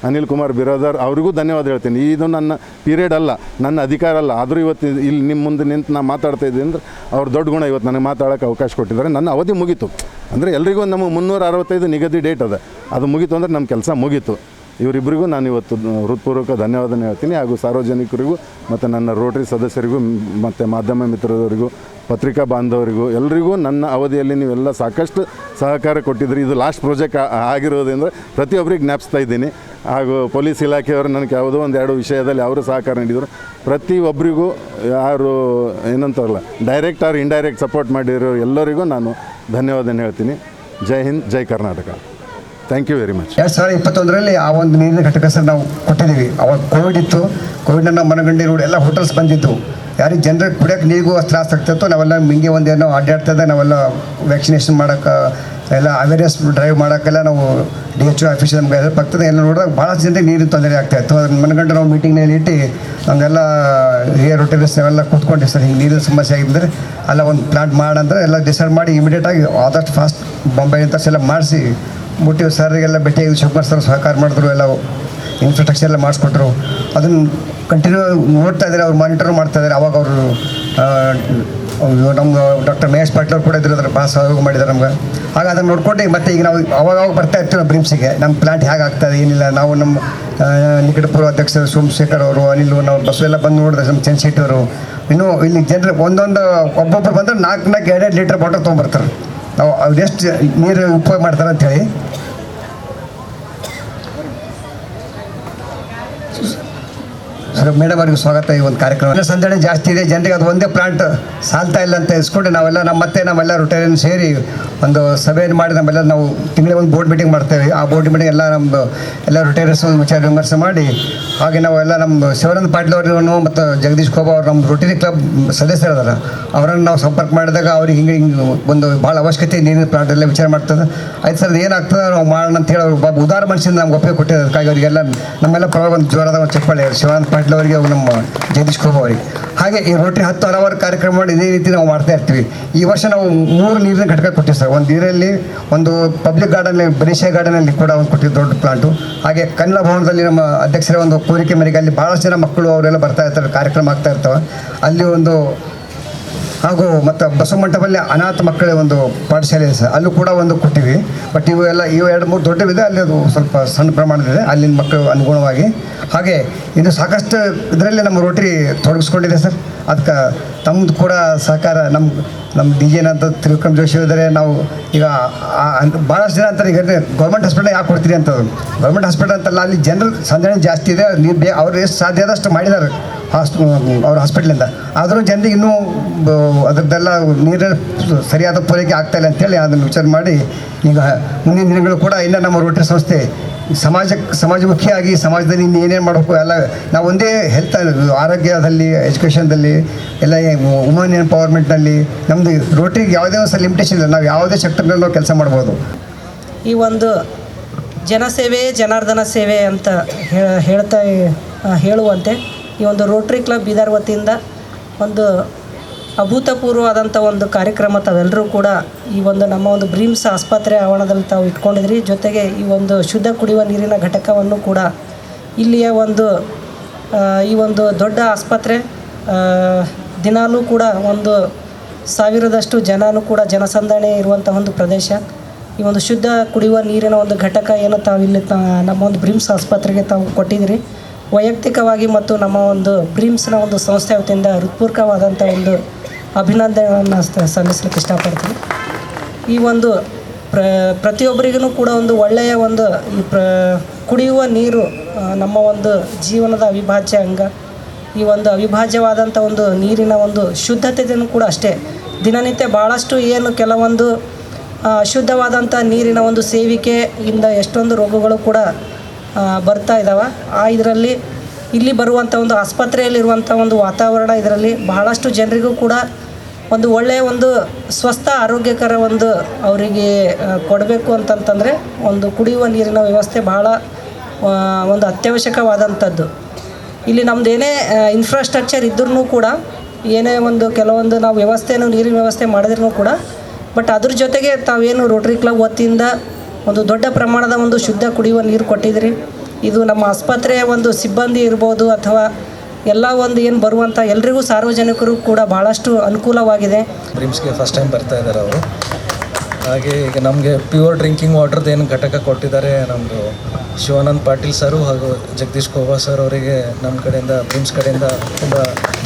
ಅನಿಲ್ ಕುಮಾರ್ ಬಿರಾದರ್ ಅವರಿಗೂ ಧನ್ಯವಾದ ಹೇಳ್ತೀನಿ. ಇದು ನನ್ನ ಪೀರಿಯಡ್ ಅಲ್ಲ, ನನ್ನ ಅಧಿಕಾರ ಅಲ್ಲ. ಆದರೂ ಇವತ್ತು ಇಲ್ಲಿ ನಿಮ್ಮ ಮುಂದೆ ನಿಂತು ನಾನು ಮಾತಾಡ್ತಾ ಇದ್ದೀನಿ ಅಂದ್ರೆ ಅವ್ರ ದೊಡ್ಡ ಗುಣ ಇವತ್ತು ನನಗೆ ಮಾತಾಡೋಕ್ಕೆ ಅವಕಾಶ ಕೊಟ್ಟಿದ್ದಾರೆ. ನನ್ನ ಅವಧಿ ಮುಗೀತು. ಅಂದರೆ ಎಲ್ರಿಗೂ ನಮಗೆ ಮುನ್ನೂರ ಅರವತ್ತೈದು ನಿಗದಿ ಡೇಟ್ ಅದ. ಅದು ಮುಗೀತು ಅಂದರೆ ನಮ್ಮ ಕೆಲಸ ಮುಗೀತು. ಇವರಿಬ್ಬರಿಗೂ ನಾನು ಇವತ್ತು ಹೃತ್ಪೂರ್ವಕ ಧನ್ಯವಾದನೆ ಹೇಳ್ತೀನಿ ಹಾಗೂ ಸಾರ್ವಜನಿಕರಿಗೂ ಮತ್ತು ನನ್ನ ರೋಟರಿ ಸದಸ್ಯರಿಗೂ ಮತ್ತು ಮಾಧ್ಯಮ ಮಿತ್ರರಿಗೂ, ಪತ್ರಿಕಾ ಬಾಂಧವರಿಗೂ ಎಲ್ಲರಿಗೂ ನನ್ನ ಅವಧಿಯಲ್ಲಿ ನೀವೆಲ್ಲ ಸಾಕಷ್ಟು ಸಹಕಾರ ಕೊಟ್ಟಿದ್ರಿ ಇದು ಲಾಸ್ಟ್ ಪ್ರಾಜೆಕ್ಟ್ ಆಗಿರೋದ್ರಿಂದ ಪ್ರತಿಯೊಬ್ಬರಿಗೆ ಜ್ಞಾಪಿಸ್ತಾ ಇದ್ದೀನಿ. ಹಾಗೂ ಪೊಲೀಸ್ ಇಲಾಖೆಯವರು ನನಗೆ ಯಾವುದೋ ಒಂದು ಎರಡು ವಿಷಯದಲ್ಲಿ ಅವರು ಸಹಕಾರ ನೀಡಿದರು. ಪ್ರತಿಯೊಬ್ಬರಿಗೂ ಯಾರು ಏನಂತಾರಲ್ಲ ಡೈರೆಕ್ಟ್ ಆರ್ ಇಂಡೈರೆಕ್ಟ್ ಸಪೋರ್ಟ್ ಮಾಡಿರೋ ಎಲ್ಲರಿಗೂ ನಾನು ಧನ್ಯವಾದನೆ ಹೇಳ್ತೀನಿ. ಜೈ ಹಿಂದ್, ಜೈ Karnataka. Thank you very much ಎರಡು ಸಾವಿರದ ಇಪ್ಪತ್ತೊಂದರಲ್ಲಿ ಆ ಒಂದು ನೀರಿನ ಘಟಕ ಸರ್ ನಾವು ಕೊಟ್ಟಿದ್ದೀವಿ. ಅವಾಗ ಕೋವಿಡ್ ಇತ್ತು. ಕೋವಿಡ್ನ ನಾವು ಮನಗಂಡಿ ರೋಡ್ ಎಲ್ಲ ಹೋಟೆಲ್ಸ್ ಬಂದಿದ್ದು ಯಾರಿಗೆ ಜನರಿಗೆ ಕುಡಿಯೋಕೆ ನೀರಿಗೂ ಅಷ್ಟು ತ್ರಾಸ ಆಗ್ತಿತ್ತು ನಾವೆಲ್ಲ ಹಿಂಗೆ ಒಂದೇನೋ ಅಡ್ಡಾಡ್ತಾ ಇದ್ದಾಗ ನಾವೆಲ್ಲ ವ್ಯಾಕ್ಸಿನೇಷನ್ ಮಾಡೋಕೆ, ಎಲ್ಲ ಅವೇರ್ನೆಸ್ ಡ್ರೈವ್ ಮಾಡೋಕ್ಕೆಲ್ಲ ನಾವು ಡಿ ಎಚ್ ಒ ಆಫೀಸ್ ನಮ್ಗೆ ಹೆಲ್ಪ್ ಆಗ್ತದೆ. ಎಲ್ಲ ನೋಡಿದಾಗ ಭಾಳ ಜನರಿಗೆ ನೀರಿನ ತೊಂದರೆ ಆಗ್ತಾಯಿತ್ತು ಅದನ್ನ ಮನಗಂಡು ನಾವು ಮೀಟಿಂಗ್ನಲ್ಲಿ ಇಟ್ಟು ನಮ್ಮೆಲ್ಲ ಹಿರಿಯ ಹೋಟೆಲ್ಸ್ ನಾವೆಲ್ಲ ಕೂತ್ಕೊಂಡು ಸರ್. ಹಿಂಗೆ ನೀರಿನ ಸಮಸ್ಯೆ ಆಗಿದ್ದರೆ ಅಲ್ಲ ಒಂದು ಪ್ಲಾಂಟ್ ಮಾಡಂದ್ರೆ ಎಲ್ಲ ಡಿಸೈಡ್ ಮಾಡಿ ಇಮಿಡಿಯೇಟಾಗಿ ಆದಷ್ಟು ಫಾಸ್ಟ್ ಬಾಂಬೆ ಅಂತ ಎಲ್ಲ ಮಾಡಿಸಿ ಮುಟ್ಟಿ ಸರ್ಗೆಲ್ಲ ಭೇಟಿಯಾಗಿ ಶಿವಕುಮಾರ್ ಸರ್ ಸಹಕಾರ ಮಾಡಿದ್ರು, ಎಲ್ಲ ಇನ್ಫ್ರಾಸ್ಟ್ರಕ್ಚರ್ ಎಲ್ಲ ಮಾಡಿಸ್ಕೊಟ್ರು. ಅದನ್ನು ಕಂಟಿನ್ಯೂ ನೋಡ್ತಾ ಇದ್ದಾರೆ, ಅವ್ರು ಮಾನಿಟರ್ ಮಾಡ್ತಾ ಇದ್ದಾರೆ. ಅವಾಗ ಅವರು ನಮ್ಗೆ ಡಾಕ್ಟರ್ ಮಹೇಶ್ ಪಾಟೀಲ್ ಅವ್ರು ಕೂಡ ಇದ್ರು ಅದ್ರ ಭಾಳ ಸಹಯೋಗ ಮಾಡಿದ್ದಾರೆ ನಮ್ಗೆ. ಆಗ ಅದನ್ನು ನೋಡ್ಕೊಂಡು ಮತ್ತೆ ಈಗ ನಾವು ಅವಾಗ ಬರ್ತಾ ಇರ್ತೀವಿ ಬ್ರಿಮ್ಸಿಗೆ ನಮ್ಮ ಪ್ಲಾಂಟ್ ಹೇಗೆ ಆಗ್ತದೆ ಏನಿಲ್ಲ. ನಾವು ನಮ್ಮ ನಿಕಟಪೂರ್ವ ಅಧ್ಯಕ್ಷರು ಸೋಮಶೇಖರ್ ಅವರು, ಅನಿಲ್ ನಾವು ಬಸ್ ಎಲ್ಲ ಬಂದು ನೋಡಿದ್ರೆ ನಮ್ಮ ಚಂದ್ರಶೆಟ್ಟಿ ಇನ್ನೂ ಇಲ್ಲಿ ಜನರು ಒಂದೊಂದು ಒಬ್ಬೊಬ್ಬರು ಬಂದ್ರೆ ನಾಲ್ಕು ನಾಲ್ಕು ಎರಡೆರಡು ಲೀಟ್ರ್ ಬಾಟಲ್ ತೊಗೊಂಬರ್ತಾರೆ ನಾವು ಎಷ್ಟು ನೀರು ಉಪಯೋಗ ಮಾಡ್ತಾರೆ ಅಂತೇಳಿ ಮೇಡಮ್ ಅವರಿಗೆ ಸ್ವಾಗತ. ಈ ಒಂದು ಕಾರ್ಯಕ್ರಮ. ಸಂದಣಿ ಜಾಸ್ತಿ ಇದೆ. ಜನರಿಗೆ ಅದು ಒಂದೇ ಪ್ಲಾಂಟ್ ಸಾಲ್ತಾ ಇಲ್ಲ ಅಂತ ಇಸ್ಕೊಂಡು ನಾವೆಲ್ಲ ನಮ್ಮ ಮತ್ತೆ ನಮ್ಮೆಲ್ಲ ರೊಟೇರಿಯನ್ ಸೇರಿ ಒಂದು ಸಭೆಯನ್ನು ಮಾಡಿ ನಮ್ಮೆಲ್ಲ ನಾವು ತಿಂಗಳಿಗೆ ಒಂದು ಬೋರ್ಡ್ ಮೀಟಿಂಗ್ ಮಾಡ್ತೇವೆ. ಆ ಬೋರ್ಡ್ ಮೀಟಿಂಗ್ ಎಲ್ಲ ನಮ್ಮದು ಎಲ್ಲ ರೊಟೇರಿಯರ್ಸ್ ವಿಚಾರ ವಿಮರ್ಶೆ ಮಾಡಿ, ಹಾಗೆ ನಾವೆಲ್ಲ ನಮ್ಮ ಶಿವಾನಂದ ಪಾಟೀಲ್ ಅವರು ಮತ್ತು ಜಗದೀಶ್ ಕೋಬಾ ಅವರು ನಮ್ಮ ರೊಟೇರಿ ಕ್ಲಬ್ ಸದಸ್ಯರದಾರ ಅವರನ್ನು ನಾವು ಸಂಪರ್ಕ ಮಾಡಿದಾಗ ಅವ್ರಿಗೆ ಹಿಂಗೆ ಹಿಂಗೆ ಒಂದು ಭಾಳ ಅವಶ್ಯಕತೆ ನೀರಿನ ಪ್ಲಾಂಟ್ ಎಲ್ಲ ವಿಚಾರ ಮಾಡ್ತದೆ. ಆಯ್ತು ಸರ್ ಏನಾಗ್ತದೆ? ನಾವು ಮಾಡೋಣ ಅಂತ ಹೇಳಿ ಅವ್ರು ಉದಾರ ಮನುಷ್ಯನ ನಮ್ಗೆ ಒಪ್ಪಿಗೆ ಕೊಟ್ಟಿದ್ದಕ್ಕಾಗಿ ಅವರಿಗೆಲ್ಲ ನಮ್ಮೆಲ್ಲ ಪರವಾಗಿ ಒಂದು ಜ್ವರದ ಒಂದು ಚಪ್ಪಾಳೆ ಶಿವಾನಂದ ಪಾಟೀಲ್ ಅವರಿಗೆ ಅವ್ರು ನಮ್ಮ ಜಗದೀಶ್ ಖೋಬಾ ಅವರಿಗೆ. ಹಾಗೆ ಈ ರೋಟರಿ ಹತ್ತು ಹಲವಾರು ಕಾರ್ಯಕ್ರಮ ಇದೇ ರೀತಿ ನಾವು ಮಾಡ್ತಾ ಇರ್ತೀವಿ. ಈ ವರ್ಷ ನಾವು ಮೂರು ನೀರಿನ ಘಟಕ ಕೊಟ್ಟಿವಿ ಸರ್. ಒಂದು ನೀರಲ್ಲಿ, ಒಂದು ಪಬ್ಲಿಕ್ ಗಾರ್ಡನ್ ಬರೀಶೆ ಗಾರ್ಡನಲ್ಲಿ ಕೂಡ ಒಂದು ಕೊಟ್ಟಿದ್ದು ದೊಡ್ಡ ಪ್ಲಾಂಟು. ಹಾಗೆ ಕನ್ನಡ ಭವನದಲ್ಲಿ ನಮ್ಮ ಅಧ್ಯಕ್ಷರ ಒಂದು ಕೋರಿಕೆ ಮೇರೆಗೆ ಅಲ್ಲಿ ಭಾಳಷ್ಟು ಜನ ಮಕ್ಕಳು ಅವರೆಲ್ಲ ಬರ್ತಾ ಇರ್ತಾರೆ, ಕಾರ್ಯಕ್ರಮ ಆಗ್ತಾ ಇರ್ತವೆ. ಅಲ್ಲಿ ಒಂದು ಹಾಗೂ ಮತ್ತು ಬಸವ ಮಂಟಪದಲ್ಲಿ ಅನಾಥ ಮಕ್ಕಳ ಒಂದು ಪಾಠಶಾಲೆ ಇದೆ ಸರ್. ಅಲ್ಲೂ ಕೂಡ ಒಂದು ಕೊಟ್ಟಿವಿ. ಬಟ್ ಇವು ಎಲ್ಲ, ಇವು ಎರಡು ಮೂರು ದೊಡ್ಡವಿದೆ, ಅಲ್ಲಿ ಅದು ಸ್ವಲ್ಪ ಸಣ್ಣ ಪ್ರಮಾಣದಿದೆ ಅಲ್ಲಿನ ಮಕ್ಕಳು ಅನುಗುಣವಾಗಿ ಹಾಗೆ ಇನ್ನು ಸಾಕಷ್ಟು ಇದರಲ್ಲಿ ನಮ್ಮ ರೋಟರಿ ತೊಡಗಿಸ್ಕೊಂಡಿದೆ ಸರ್. ಅದಕ್ಕೆ ತಮ್ಮದು ಕೂಡ ಸಹಕಾರ ನಮ್ಮ ನಮ್ಮ ಡಿ ಜೆನ ಅಂತ ತ್ರಿವಿಕ್ರಮ್ ಜೋಶಿ ಇದ್ದಾರೆ ನಾವು ಈಗ ಭಾಳಷ್ಟು ಜನ ಅಂತ ಈಗ ಗೌರ್ಮೆಂಟ್ ಹಾಸ್ಪಿಟಲ್ ಯಾಕೆ ಕೊಡ್ತೀರಿ ಅಂತ. ಗೌರ್ಮೆಂಟ್ ಹಾಸ್ಪಿಟಲ್ ಅಂತಲ್ಲ, ಅಲ್ಲಿ ಜನರಲ್ ಸಂದಣಿ ಜಾಸ್ತಿ ಇದೆ, ನೀವು ಬೇ, ಅವ್ರು ಎಷ್ಟು ಸಾಧ್ಯ ಆದಷ್ಟು ಮಾಡಿದ್ದಾರೆ ಹಾಸ್ ಅವ್ರ ಹಾಸ್ಪಿಟ್ಲಿಂದ ಆದರೂ ಜನರಿಗೆ ಇನ್ನೂ ಅದರದ್ದೆಲ್ಲ ನೀರಿನ ಸರಿಯಾದ ಪೂರೈಕೆ ಆಗ್ತಾ ಇಲ್ಲ ಅಂತೇಳಿ ಅದನ್ನು ವಿಚಾರ ಮಾಡಿ, ಈಗ ಮುಂದಿನ ದಿನಗಳು ಕೂಡ ಇನ್ನು ನಮ್ಮ ರೋಟರಿ ಸಂಸ್ಥೆ ಸಮಾಜಕ್ಕೆ ಸಮಾಜಮುಖಿಯಾಗಿ ಸಮಾಜದಲ್ಲಿ ಇನ್ನು ಏನೇನು ಮಾಡಬೇಕು ಎಲ್ಲ, ನಾವು ಒಂದೇ ಹೆಲ್ತ್ ಆರೋಗ್ಯದಲ್ಲಿ ಎಜುಕೇಷನ್ದಲ್ಲಿ ಎಲ್ಲ ವುಮನ್ ಎಂಪವರ್ಮೆಂಟ್ನಲ್ಲಿ ನಮ್ಮದು ರೋಟ್ರಿಗೆ ಯಾವುದೇ ಒಂದು ಲಿಮಿಟೇಷನ್ ಇಲ್ಲ. ನಾವು ಯಾವುದೇ ಸೆಕ್ಟರ್ನಲ್ಲಿ ನಾವು ಕೆಲಸ ಮಾಡ್ಬೋದು. ಈ ಒಂದು ಜನಸೇವೆ, ಜನಾರ್ದನ ಸೇವೆ ಅಂತ ಹೇಳ್ತಾ ಹೇಳುವಂತೆ ಈ ಒಂದು ರೋಟ್ರಿ ಕ್ಲಬ್ ಬೀದರ್ ವತಿಯಿಂದ ಒಂದು ಅಭೂತಪೂರ್ವವಾದಂಥ ಒಂದು ಕಾರ್ಯಕ್ರಮ ತಾವೆಲ್ಲರೂ ಕೂಡ ಈ ಒಂದು ನಮ್ಮ ಒಂದು ಬ್ರೀಮ್ಸ್ ಆಸ್ಪತ್ರೆ ಆವರಣದಲ್ಲಿ ತಾವು ಇಟ್ಕೊಂಡಿದ್ರಿ. ಜೊತೆಗೆ ಈ ಒಂದು ಶುದ್ಧ ಕುಡಿಯುವ ನೀರಿನ ಘಟಕವನ್ನು ಕೂಡ ಇಲ್ಲಿಯ ಒಂದು ಈ ಒಂದು ದೊಡ್ಡ ಆಸ್ಪತ್ರೆ ದಿನಾಲೂ ಕೂಡ ಒಂದು ಸಾವಿರದಷ್ಟು ಜನನೂ ಕೂಡ ಜನಸಂದಣಿ ಇರುವಂಥ ಒಂದು ಪ್ರದೇಶ. ಈ ಒಂದು ಶುದ್ಧ ಕುಡಿಯುವ ನೀರಿನ ಒಂದು ಘಟಕ ಏನು ತಾವು ಇಲ್ಲಿ ತಾ, ನಮ್ಮ ಒಂದು ಬ್ರಿಮ್ಸ್ ಆಸ್ಪತ್ರೆಗೆ ತಾವು ಕೊಟ್ಟಿದ್ದೀರಿ ವೈಯಕ್ತಿಕವಾಗಿ ಮತ್ತು ನಮ್ಮ ಒಂದು ಡ್ರೀಮ್ಸ್ನ ಒಂದು ಸಂಸ್ಥೆ ವತಿಯಿಂದ ಹೃತ್ಪೂರ್ವಕವಾದಂಥ ಒಂದು ಅಭಿನಂದನೆಗಳನ್ನು ಸಲ್ಲಿಸಲಿಕ್ಕೆ ಇಷ್ಟಪಡ್ತೀನಿ. ಈ ಒಂದು ಪ್ರ ಪ್ರತಿಯೊಬ್ಬರಿಗೂ ಕೂಡ ಒಂದು ಒಳ್ಳೆಯ ಒಂದು ಈ ಪ್ರ ಕುಡಿಯುವ ನೀರು ನಮ್ಮ ಒಂದು ಜೀವನದ ಅವಿಭಾಜ್ಯ ಅಂಗ, ಈ ಒಂದು ಅವಿಭಾಜ್ಯವಾದಂಥ ಒಂದು ನೀರಿನ ಒಂದು ಶುದ್ಧತೆಯನ್ನು ಕೂಡ ಅಷ್ಟೇ ದಿನನಿತ್ಯ ಭಾಳಷ್ಟು ಏನು ಕೆಲವೊಂದು ಅಶುದ್ಧವಾದಂಥ ನೀರಿನ ಒಂದು ಸೇವಿಕೆಯಿಂದ ಎಷ್ಟೊಂದು ರೋಗಗಳು ಕೂಡ ಬರ್ತಾ ಇದ್ದಾವೆ ಆ, ಇದರಲ್ಲಿ ಇಲ್ಲಿ ಬರುವಂಥ ಒಂದು ಆಸ್ಪತ್ರೆಯಲ್ಲಿರುವಂಥ ಒಂದು ವಾತಾವರಣ ಇದರಲ್ಲಿ ಬಹಳಷ್ಟು ಜನರಿಗೂ ಕೂಡ ಒಂದು ಒಳ್ಳೆಯ ಒಂದು ಸ್ವಸ್ಥ, ಆರೋಗ್ಯಕರ ಒಂದು ಅವರಿಗೆ ಕೊಡಬೇಕು ಅಂತಂತಂದರೆ ಒಂದು ಕುಡಿಯುವ ನೀರಿನ ವ್ಯವಸ್ಥೆ ಬಹಳ ಒಂದು ಅತ್ಯವಶ್ಯಕವಾದಂಥದ್ದು ಇಲ್ಲಿ ನಮ್ದು ಏನೇ ಇನ್ಫ್ರಾಸ್ಟ್ರಕ್ಚರ್ ಇದ್ರೂ ಕೂಡ ಏನೇ ಒಂದು ಕೆಲವೊಂದು ನಾವು ವ್ಯವಸ್ಥೆನೂ ನೀರಿನ ವ್ಯವಸ್ಥೆ ಮಾಡಿದ್ರೂ ಕೂಡ ಬಟ್ ಅದ್ರ ಜೊತೆಗೆ ತಾವೇನು ರೋಟ್ರಿ ಕ್ಲಬ್ ವತಿಯಿಂದ ಒಂದು ದೊಡ್ಡ ಪ್ರಮಾಣದ ಒಂದು ಶುದ್ಧ ಕುಡಿಯುವ ನೀರು ಕೊಟ್ಟಿದ್ರಿ. ಇದು ನಮ್ಮ ಆಸ್ಪತ್ರೆಯ ಒಂದು ಸಿಬ್ಬಂದಿ ಇರ್ಬೋದು ಅಥವಾ ಎಲ್ಲ ಒಂದು ಏನು ಬರುವಂಥ ಎಲ್ರಿಗೂ ಸಾರ್ವಜನಿಕರು ಕೂಡ ಭಾಳಷ್ಟು ಅನುಕೂಲವಾಗಿದೆ. ಡ್ರಿಂಕ್ಸ್ಗೆ ಫಸ್ಟ್ ಟೈಮ್ ಬರ್ತಾ ಇದ್ದಾರೆ ಅವರು. ಹಾಗೆ ಈಗ ನಮಗೆ ಪ್ಯೂರ್ ಡ್ರಿಂಕಿಂಗ್ ವಾಟರ್ದು ಏನು ಘಟಕ ಕೊಟ್ಟಿದ್ದಾರೆ ನಮ್ಮದು ಶಿವಾನಂದ್ ಪಾಟೀಲ್ ಸರು ಹಾಗೂ ಜಗದೀಶ್ ಕೋಬಾ ಸರ್ ಅವರಿಗೆ ನಮ್ಮ ಕಡೆಯಿಂದ ಬ್ರಿಮ್ಸ್ ಕಡೆಯಿಂದ ತುಂಬ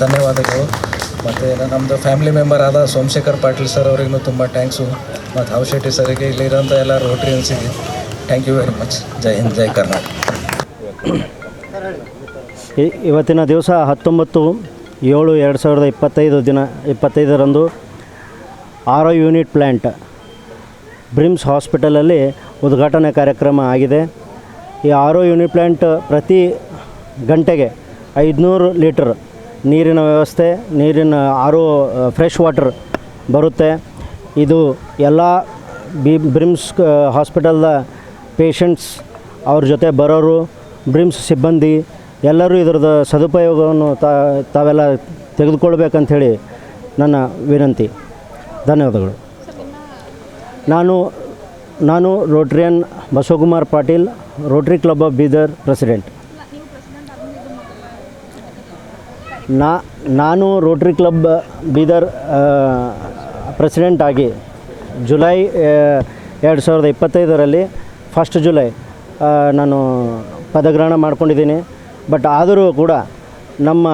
ಧನ್ಯವಾದಗಳು. ಮತ್ತು ನಮ್ಮದು ಫ್ಯಾಮಿಲಿ ಮೆಂಬರ್ ಆದ ಸೋಮಶೇಖರ್ ಪಾಟೀಲ್ ಸರ್ ಅವರಿಗೂ ತುಂಬ ಥ್ಯಾಂಕ್ಸು ಮತ್ತು ಹಾವ್ ಶೆಟ್ಟಿ ಸರಿಗೆ ಇಲ್ಲಿರೋಂಥ ಎಲ್ಲ ರೋಟ್ರಿಯನ್ಸಿಗೆ ಥ್ಯಾಂಕ್ ಯು ವೆರಿ ಮಚ್ ಜೈ ಹಿಂದ್, ಜೈ ಕರ್ನಾಟಕ. ಇವತ್ತಿನ ದಿವಸ ಹತ್ತೊಂಬತ್ತು ಏಳು ಎರಡು ಸಾವಿರದ ಇಪ್ಪತ್ತೈದು ದಿನ, ಇಪ್ಪತ್ತೈದರಂದು ಆರೋ ಯೂನಿಟ್ ಪ್ಲ್ಯಾಂಟ್ ಬ್ರಿಮ್ಸ್ ಹಾಸ್ಪಿಟಲಲ್ಲಿ ಉದ್ಘಾಟನೆ ಕಾರ್ಯಕ್ರಮ ಆಗಿದೆ. ಈ ಆರೋ ಯೂನಿಟ್ ಪ್ಲ್ಯಾಂಟ್ ಪ್ರತಿ ಗಂಟೆಗೆ ಐದುನೂರು ಲೀಟರ್ ನೀರಿನ ವ್ಯವಸ್ಥೆ, ನೀರಿನ ಆರು ಫ್ರೆಶ್ ವಾಟರ್ ಬರುತ್ತೆ. ಇದು ಎಲ್ಲ ಬಿ, ಬ್ರಿಮ್ಸ್ ಹಾಸ್ಪಿಟಲ್ದ ಪೇಷಂಟ್ಸ್ ಅವ್ರ ಜೊತೆ ಬರೋರು, ಬ್ರಿಮ್ಸ್ ಸಿಬ್ಬಂದಿ, ಎಲ್ಲರೂ ಇದರದ ಸದುಪಯೋಗವನ್ನು ತಾವೆಲ್ಲ ತೆಗೆದುಕೊಳ್ಬೇಕಂಥೇಳಿ ನನ್ನ ವಿನಂತಿ. ಧನ್ಯವಾದಗಳು. ನಾನು ನಾನು Rotarian Basavakumar Patil Rotary club of Bidar president ನಾ, ನಾನು ರೋಟ್ರಿ ಕ್ಲಬ್ ಬೀದರ್ ಪ್ರೆಸಿಡೆಂಟ್ ಆಗಿ ಜುಲೈ ಎರಡು ಸಾವಿರದ ಇಪ್ಪತ್ತೈದರಲ್ಲಿ ಫಸ್ಟ್ ಜುಲೈ ನಾನು ಪದಗ್ರಹಣ ಮಾಡ್ಕೊಂಡಿದ್ದೀನಿ. ಬಟ್ ಆದರೂ ಕೂಡ ನಮ್ಮ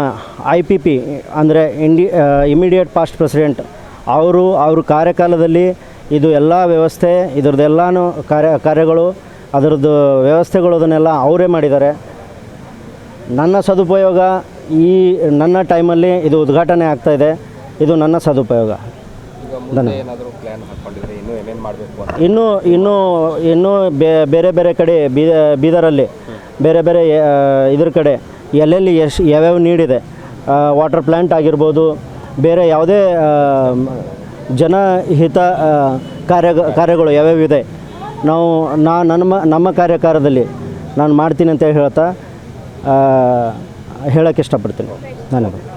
ಐ ಪಿ ಪಿ ಅಂದರೆ ಇಂಡಿ ಇಮಿಡಿಯೇಟ್ ಪಾಸ್ಟ್ ಪ್ರೆಸಿಡೆಂಟ್ ಅವರು, ಅವ್ರ ಕಾರ್ಯಕಾಲದಲ್ಲಿ ಇದು ಎಲ್ಲ ವ್ಯವಸ್ಥೆ ಇದ್ರದ್ದೆಲ್ಲನೂ ಕಾರ್ಯ, ಕಾರ್ಯಗಳು, ಅದರದ್ದು ವ್ಯವಸ್ಥೆಗಳು ಅದನ್ನೆಲ್ಲ ಅವರೇ ಮಾಡಿದ್ದಾರೆ. ನನ್ನ ಸದುಪಯೋಗ ಈ ನನ್ನ ಟೈಮಲ್ಲಿ ಇದು ಉದ್ಘಾಟನೆ ಆಗ್ತಾ ಇದೆ. ಇದು ನನ್ನ ಸದುಪಯೋಗ. ಇನ್ನೂ ಇನ್ನೂ ಇನ್ನೂ ಬೇ- ಬೇರೆ ಬೇರೆ ಕಡೆ ಬೀದ ಬೀದರಲ್ಲಿ ಬೇರೆ ಬೇರೆ ಇದ್ರ ಕಡೆ ಎಲ್ಲೆಲ್ಲಿ ಎಷ್ಟು ಯಾವ್ಯಾವ ನೀಡಿದೆ ವಾಟರ್ ಪ್ಲ್ಯಾಂಟ್ ಆಗಿರ್ಬೋದು ಬೇರೆ ಯಾವುದೇ ಜನಹಿತ ಕಾರ್ಯ ಕಾರ್ಯಗಳು ಯಾವ್ಯಾವಿದೆ ನಾವು ನಾ ನಮ್ಮ ನಮ್ಮ ಕಾರ್ಯಕಾರದಲ್ಲಿ ನಾನು ಮಾಡ್ತೀನಿ ಅಂತ ಹೇಳ್ತಾ ಹೇಳೋಕ್ಕೆ ಇಷ್ಟಪಡ್ತೀನಿ. ಧನ್ಯವಾದ.